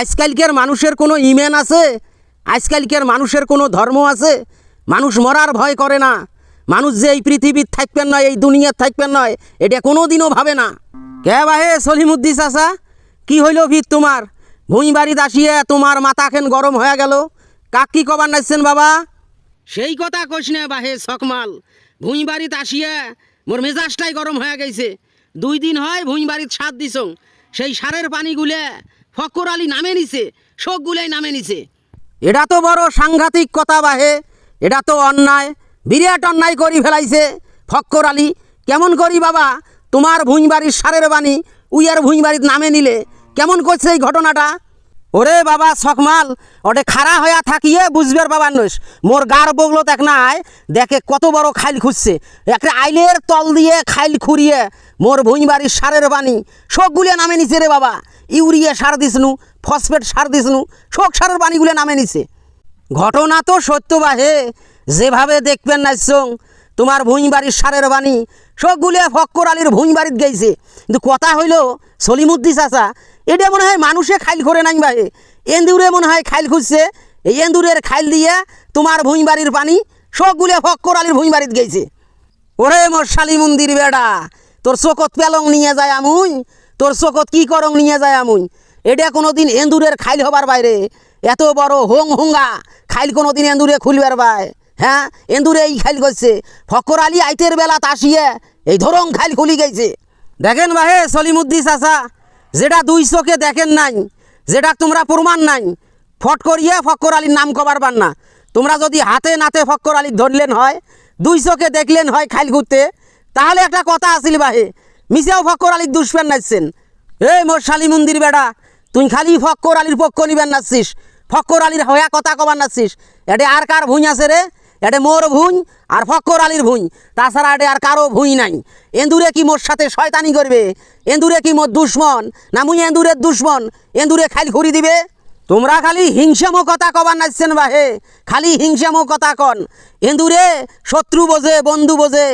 আজকালকের মানুষের কোনো ইমেন আছে? আজকালকের মানুষের কোনো ধর্ম আছে? মানুষ মরার ভয় করে না। মানুষ যে এই পৃথিবীর থাকবেন নয় এই দুনিয়ার থাকবেন নয় এটা কোনো দিনও ভাবে না। কে বাহে সলিমুদ্দি চাচা? কি হইল ভিত তোমার? ভুঁই বাড়িতে আসিয়ে তোমার মাথা খেন গরম হয়ে গেল? কাক কি কবার নাচছেন বাবা? সেই কথা কইস না বাহে সকমাল। ভুঁই বাড়িতে আসিয়া মোর মেজাজটাই গরম হয়ে গেছে। দুই দিন হয় ভুঁই বাড়িত সাত দিছং। সেই সারের পানিগুলে ফকর আলী নামে নিছে শোকগুলাই নামে নিছে। এটা তো বড় সাংঘাতিক কথা বাহে, এটা তো অন্যায়, বিরাট অন্যায় করি ফেলাইছে ফক্কর আলী। কেমন করি বাবা, তোমার ভুঁই বাড়ির সারের বাণী, উইয়ার ভুঁই বাড়ির নামে নিলে, কেমন করছে এই ঘটনাটা? ওরে বাবা সকমাল ওটে খাড়া হইয়া থাকিয়ে বুঝবার বাবা নইস। মোর গার বগলো দেখ নাই দেখে কত বড় খাইল খুঁজছে। একটা আইলের তল দিয়ে খাইল খুঁড়িয়ে, মোর ভুঁই বাড়ির সারের বাণী। শোকগুলিয়ে নামে নিছে রে বাবা, ইউরিয়া সার দিসনু, ফসফেট সার দিসনু, শোক সারের বাণীগুলো নামে নিছে। ঘটনা তো সত্য বাহে, যেভাবে দেখবেন নাচছং তোমার ভুঁই বাড়ির সারের বাণী সবগুলিয়া ফক্কর আলীর ভুঁই বাড়িত গেছে কিন্তু কথা হইল সলিমুদ্দি চাচা এটা মনে হয় মানুষে খাইল করে নাই বাহে এন্দুরে মনে হয় খাইল খুঁজছে। এই এন্দুরের খাইল দিয়ে তোমার ভুঁই পানি সবগুলিয়া ফক্কর আলীর ভুঁই গেছে ওরে মোর শালি মন্দির বেডা তোর চোখত পেলং নিয়ে যায় আমুই তোর চোখত কি করং নিয়ে যায় আমুই। এটা কোনোদিন এন্দুরের খাইল হবার বাইরে এত বড় হোং হোঙ্গা খাইল কোনোদিন এন্দুরে খুলবার বাই। হ্যাঁ এন্দুরে এই খাইল করছে ফকর আলী আইতের বেলা তাসিয়ে এই ধরং খাইল খুলি গেছে দেখেন বাহে সলিমুদ্দি চাচা, যেটা দুই চোখে দেখেন নাই, যেটা তোমরা প্রমাণ নাই, ফট করিয়ে ফক্কর আলীর নাম কবার না। তোমরা যদি হাতে নাতে ফক্কর আলী ধরলেন হয় দুই চোখে দেখলেন হয় খাইল ঘুরতে, তাহলে একটা কথা আসিল বাহে, মিশাও ফক্কর আলীর দুষ্পেন নাচছেন। এই মোর শালি মন্দির বেড়া তুই খালি ফক্কর আলীর পক্ষ নিবেন নাচছিস, ফক্কর আলীর হয়া কথা কবার নাচছিস, এটে আর কার ভুঁই আছে রে? এটে মোর ভুঁই আর ফক্কর আলীর ভুঁই। তাছাড়া এটে আর কারও ভুঁই নাই। এন্দুরে কি মোর সাথে শয়তানি করবে? এন্দুরে কি মোর দুশ্মন? না মুই এন্দুরের দুশ্মন? এন্দুরে খাইল ঘুরি দিবে? তোমরা খালি হিংসামো কথা কবার নাচছেন বাহে। খালি হিংসামো কথা কন। এন্দুরে শত্রু বোঝে, বন্ধু বোঝে।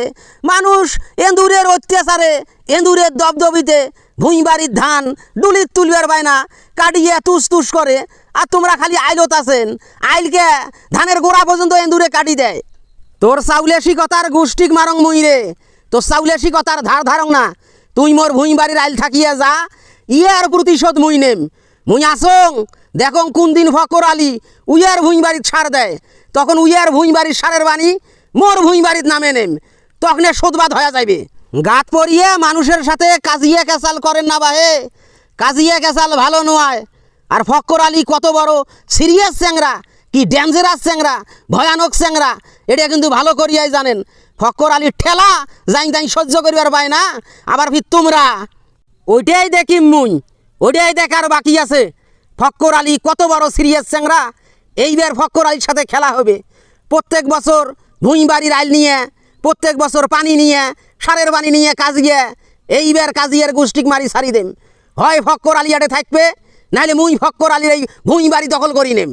মানুষ এন্দুরের অত্যাচারে, এন্দুরের দবদবিতে ভুঁই বাড়ির ধান, ডুলির তুলবার বায়না কাটিয়ে তুস তুস করে। আর তোমরা খালি আইলত আছেন। আইলকে ধানের গোড়া পর্যন্ত এন্দুরে কাটি দেয়। তোর চাউলেশি কথার গোষ্ঠীক মারং মুই রে তোর চাউলেশি কথার ধার ধারং না। তুই মোর ভুঁই বাড়ির আইল থাকিয়া যা। ইয়ার প্রতিশোধ মুই নেম। মুই আসং, দেখং কোন দিন ফকর আলী উইয়ার ভুঁই বাড়ির ছাড় দেয়। তখন উইয়ার ভুঁই বাড়ির সারের বাণী মোর ভুঁই বাড়ির নামে নেম। তখন সোদবাদ হয়ে যাইবে। গাত পরিয়ে মানুষের সাথে কাজিয়ে কেসাল করেন না বাহে। কাজিয়া কেসাল ভালো নয়। আর ফক্কর আলী কত বড়? সিরিয়াস চ্যাংরা, কি ডেঞ্জারাস চ্যাংরা, ভয়ানক চ্যাংরা, এটা কিন্তু ভালো করিয়াই জানেন। ফক্কর আলীর ঠেলা যাই যাই সহ্য করিবার পায় না, আবার ফির তোমরা। ওইটাই দেখি মুই, ওইটাই দেখার বাকি আছে। ফক্কর আলী কত বড় সিরিয়াস চ্যাংরা, এইবার ফক্কর আলীর সাথে খেলা হবে। প্রত্যেক বছর ভুঁই বাড়ির আইল নিয়ে, প্রত্যেক বছর পানি নিয়ে, সারের পানি নিয়ে কাজিয়ে এইবার কাজিয়ার গোষ্ঠীক মারি সারি দেম হয় ফক্কর আলিয়াটে থাকবে নাহলে মুই ফক্কর আলীর এই ভূমি বাড়ি দখল করি নেম।